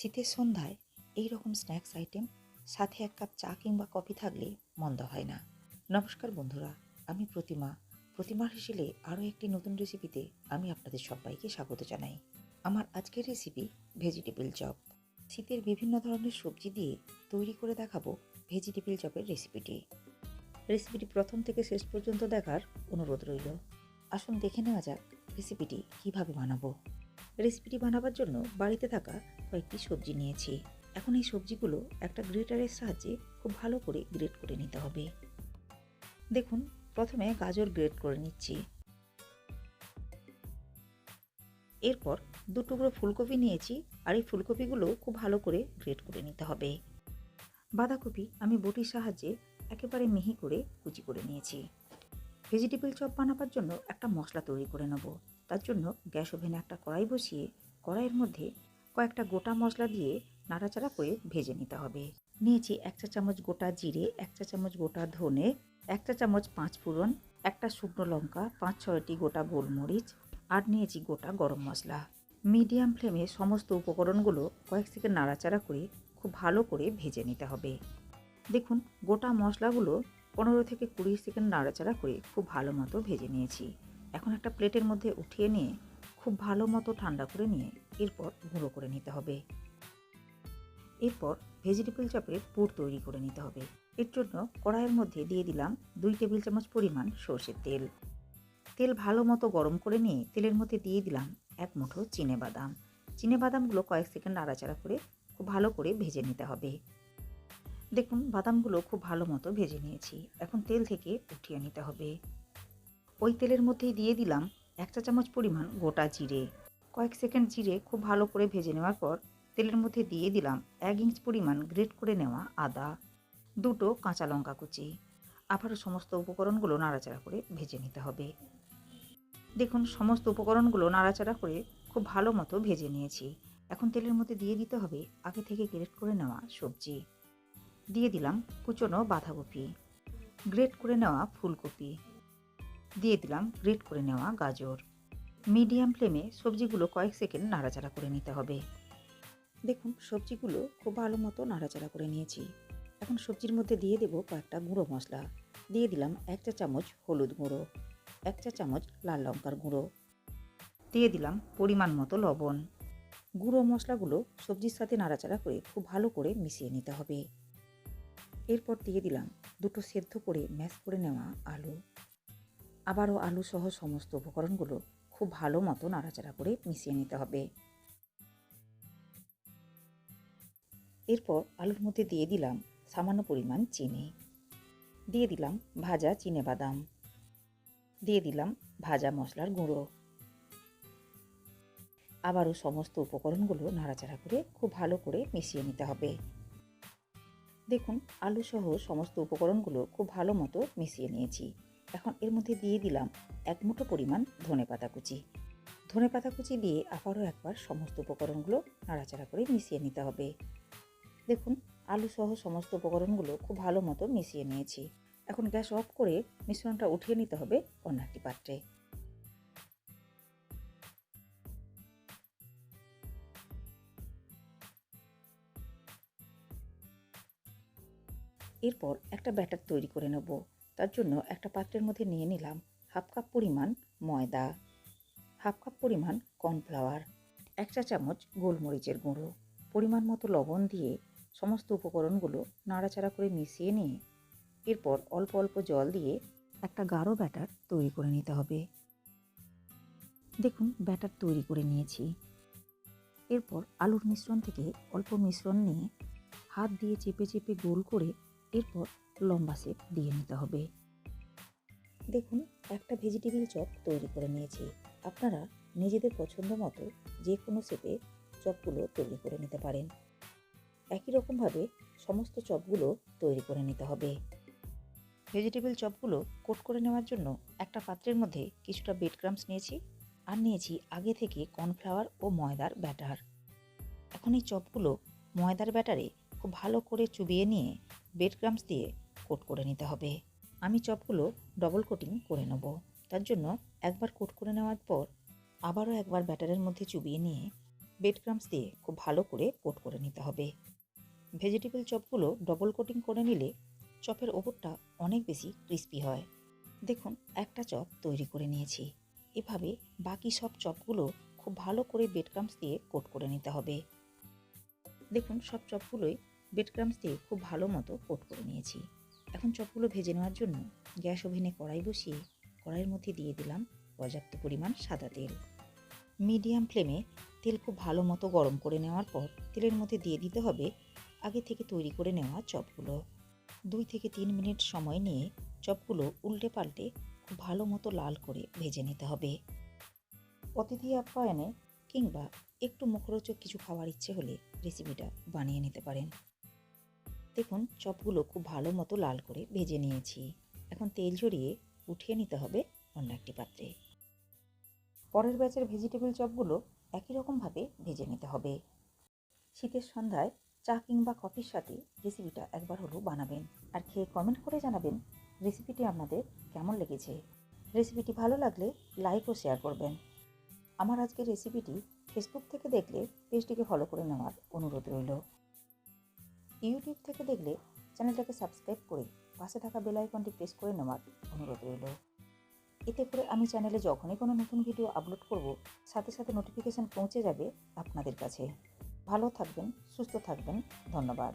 শীতের সন্ধ্যায় এই রকম স্ন্যাক্স আইটেম সাথে এক কাপ চা কিংবা কফি থাকলে মন্দ হয় না। নমস্কার বন্ধুরা, আমি প্রতিমা। প্রতিমার হিসেলে আরও একটি নতুন রেসিপিতে আমি আপনাদের সবাইকে স্বাগত জানাই। আমার আজকের রেসিপি ভেজিটেবল চপ শীতের বিভিন্ন ধরনের সবজি দিয়ে তৈরি করে দেখাবো ভেজিটেবল চপের রেসিপিটি রেসিপিটি প্রথম থেকে শেষ পর্যন্ত দেখার অনুরোধ রইল। আসুন দেখে নেওয়া যাক রেসিপিটি কীভাবে বানাবো। রেসিপিটি বানাবার জন্য বাড়িতে থাকা কয়েকটি সবজি নিয়েছি। এখন এই সবজিগুলো একটা গ্রেটারের সাহায্যে খুব ভালো করে গ্রেট করে নিতে হবে। দেখুন, প্রথমে গাজর গ্রেট করে নিচ্ছি। এরপর দু টুকরো ফুলকপি নিয়েছি আর এই ফুলকপিগুলো খুব ভালো করে গ্রেট করে নিতে হবে। বাঁধাকপি আমি বটির সাহায্যে একেবারে মিহি করে কুচি করে নিয়েছি। ভেজিটেবল চপ বানাবার জন্য একটা মশলা তৈরি করে নেব। তার জন্য গ্যাস ওভেনে একটা কড়াই বসিয়ে কড়াইয়ের মধ্যে কয়েকটা গোটা মশলা দিয়ে নাড়াচাড়া করে ভেজে নিতে হবে। নিয়েছি এক চা চামচ গোটা জিরে, এক চা চামচ গোটা ধনে, এক চা চামচ পাঁচ ফোড়ন, একটা শুকনো লঙ্কা, পাঁচ ছয়টি গোটা গোলমরিচ আর নিয়েছি গোটা গরম মশলা। মিডিয়াম ফ্লেমে সমস্ত উপকরণগুলো কয়েক সেকেন্ড নাড়াচাড়া করে খুব ভালো করে ভেজে নিতে হবে। দেখুন, গোটা মশলাগুলো পনেরো থেকে কুড়ি সেকেন্ড নাড়াচাড়া করে খুব ভালো মতো ভেজে নিয়েছি। এখন একটা প্লেটের মধ্যে উঠিয়ে নিয়ে খুব ভালো মতো ঠান্ডা করে নিয়ে এরপর গুঁড়ো করে নিতে হবে। এরপর ভেজিটেবল চপের পুর তৈরি করে নিতে হবে। এর জন্য কড়াইয়ের মধ্যে দিয়ে দিলাম দুই টেবিল চামচ পরিমাণ সর্ষের তেল। তেল ভালো মতো গরম করে নিয়ে তেলের মধ্যে দিয়ে দিলাম এক মুঠো চিনে বাদাম। চিনে বাদামগুলো কয়েক সেকেন্ড নাড়াচাড়া করে খুব ভালো করে ভেজে নিতে হবে। দেখুন, বাদামগুলো খুব ভালো মতো ভেজে নিয়েছি। এখন তেল থেকে উঠিয়ে নিতে হবে। ওই তেলের মধ্যেই দিয়ে দিলাম এক চা চামচ পরিমাণ গোটা জিরে। কয়েক সেকেন্ড জিরে খুব ভালো করে ভেজে নেওয়ার পর তেলের মধ্যে দিয়ে দিলাম এক ইঞ্চ পরিমাণ গ্রেট করে নেওয়া আদা, দুটো কাঁচা লঙ্কা কুচি। আবারও সমস্ত উপকরণগুলো নাড়াচাড়া করে ভেজে নিতে হবে। দেখুন, সমস্ত উপকরণগুলো নাড়াচাড়া করে খুব ভালো মতো ভেজে নিয়েছি। এখন তেলের মধ্যে দিয়ে দিতে হবে আগে থেকে গ্রেট করে নেওয়া সবজি। দিয়ে দিলাম কুচনো বাঁধাকপি। গ্রেট করে নেওয়া ফুলকপি। দিয়ে দিলাম গ্রেট করে নেওয়া গাজর। মিডিয়াম ফ্লেমে সবজিগুলো কয়েক সেকেন্ড নাড়াচাড়া করে নিতে হবে। দেখুন, সবজিগুলো খুব ভালো মতো নাড়াচাড়া করে নিয়েছি। এখন সবজির মধ্যে দিয়ে দেবো কয়েকটা গুঁড়ো মশলা। দিয়ে দিলাম এক চা চামচ হলুদ গুঁড়ো, এক চা চামচ লাল লঙ্কার গুঁড়ো। দিয়ে দিলাম পরিমাণ মতো লবণ। গুঁড়ো মশলাগুলো সবজির সাথে নাড়াচাড়া করে খুব ভালো করে মিশিয়ে নিতে হবে। এরপর দিয়ে দিলাম দুটো সেদ্ধ করে ম্যাশ করে নেওয়া আলু। আবারও আলু সহ সমস্ত উপকরণগুলো খুব ভালো মতো নাড়াচাড়া করে মিশিয়ে নিতে হবে। এরপর আলুর মধ্যে দিয়ে দিলাম সামান্য পরিমাণ চিনি। দিয়ে দিলাম ভাজা চিনে বাদাম। দিয়ে দিলাম ভাজা মশলার গুঁড়ো। আবারও সমস্ত উপকরণগুলো নাড়াচাড়া করে খুব ভালো করে মিশিয়ে নিতে হবে। দেখুন আলু সহ সমস্ত উপকরণগুলো খুব ভালো মতো মিশিয়ে নিয়েছি। এখন এর মধ্যে দিয়ে দিলাম এক মুঠো পরিমাণ ধনে পাতা কুচি। ধনে পাতা কুচি দিয়ে আবারও একবার সমস্ত উপকরণগুলো নাড়াচাড়া করে মিশিয়ে নিতে হবে। দেখুন আলু সহ সমস্ত উপকরণগুলো খুব ভালো মতো মিশিয়ে নিয়েছি। এখন গ্যাস অফ করে মিশ্রণটা উঠিয়ে নিতে হবে অন্য একটি পাত্রে। এরপর একটা ব্যাটার তৈরি করে নেব। তার জন্য একটা পাত্রের মধ্যে নিয়ে নিলাম হাফ কাপ পরিমাণ ময়দা, হাফ কাপ পরিমাণ কর্নফ্লাওয়ার, এক চা চামচ গোলমরিচের গুঁড়ো, পরিমাণ মতো লবণ দিয়ে সমস্ত উপকরণগুলো নাড়াচাড়া করে মিশিয়ে নিয়ে এরপর অল্প অল্প জল দিয়ে একটা গাঢ় ব্যাটার তৈরি করে নিতে হবে। দেখুন ব্যাটার তৈরি করে নিয়েছি। এরপর আলুর মিশ্রণ থেকে অল্প মিশ্রণ নিয়ে হাত দিয়ে চেপে চেপে গোল করে এরপর লম্বা সেপ দিয়ে নিতে হবে। দেখুন, একটা ভেজিটেবিল চপ তৈরি করে নিয়েছি। আপনারা নিজেদের পছন্দ মতো যে কোনো শেপে চপগুলো তৈরি করে নিতে পারেন। একই রকমভাবে সমস্ত চপগুলো তৈরি করে নিতে হবে। ভেজিটেবল চপগুলো কোট করে নেওয়ার জন্য একটা পাত্রের মধ্যে কিছুটা বেড ক্রামস নিয়েছি আর নিয়েছি আগে থেকে কর্নফ্লাওয়ার ও ময়দার ব্যাটার এখন এই চপগুলো ময়দার ব্যাটারে খুব ভালো করে চুবিয়ে নিয়ে বেড ক্রামস দিয়ে কোট করে নিতে হবে। আমি চপগুলো ডবল কোটিং করে নেব। তার জন্য একবার কোট করে নেওয়ার পর আবারও একবার ব্যাটারের মধ্যে চুবিয়ে নিয়ে বেড ক্রামস দিয়ে খুব ভালো করে কোট করে নিতে হবে। ভেজিটেবল চপগুলো ডবল কোটিং করে নিলে চপের ওপরটা অনেক বেশি ক্রিস্পি হয়। দেখুন, একটা চপ তৈরি করে নিয়েছি। এভাবে বাকি সব চপগুলো খুব ভালো করে বেড ক্রামস দিয়ে কোট করে নিতে হবে। দেখুন, সব চপগুলোই বেড দিয়ে খুব ভালো মতো কোট করে নিয়েছি। এখন চপগুলো ভেজে নেওয়ার জন্য গ্যাস ওভেনে কড়াই বসিয়ে কড়াইয়ের মধ্যে দিয়ে দিলাম পর্যাপ্ত পরিমাণ সাদা তেল। মিডিয়াম ফ্লেমে তেল খুব ভালো মতো গরম করে নেওয়ার পর তেলের মধ্যে দিয়ে দিতে হবে আগে থেকে তৈরি করে নেওয়া চপগুলো। দুই থেকে তিন মিনিট সময় নিয়ে চপগুলো উল্টে পাল্টে খুব ভালো মতো লাল করে ভেজে নিতে হবে। অতিথি আপ্যায়নে কিংবা একটু মুখরোচক কিছু খাওয়ার ইচ্ছে হলে রেসিপিটা বানিয়ে নিতে পারেন। দেখুন, চপগুলো খুব ভালো মতো লাল করে ভেজে নিয়েছি। এখন তেল ঝরিয়ে উঠিয়ে নিতে হবে অন্য একটি পাত্রে। পরের ব্যাচের ভেজিটেবল চপগুলো একই রকমভাবে ভেজে নিতে হবে। শীতের সন্ধ্যায় চা কিংবা কফির সাথে রেসিপিটা একবার হলেও বানাবেন। আর খেয়ে কমেন্ট করে জানাবেন রেসিপিটি আপনাদের কেমন লেগেছে। রেসিপিটি ভালো লাগলে লাইক ও শেয়ার করবেন। আমার আজকের রেসিপিটি ফেসবুক থেকে দেখলে পেজটিকে ফলো করে নেওয়ার অনুরোধ রইল। ইউটিউব থেকে দেখলে চ্যানেলটাকে সাবস্ক্রাইব করে পাশে থাকা বেল আইকনটি প্রেস করে নেওয়ার অনুরোধ রইল। এতে করে আমি চ্যানেলে যখনই কোনো নতুন ভিডিও আপলোড করব, সাথে সাথে নোটিফিকেশান পৌঁছে যাবে আপনাদের কাছে। ভালো থাকবেন, সুস্থ থাকবেন, ধন্যবাদ।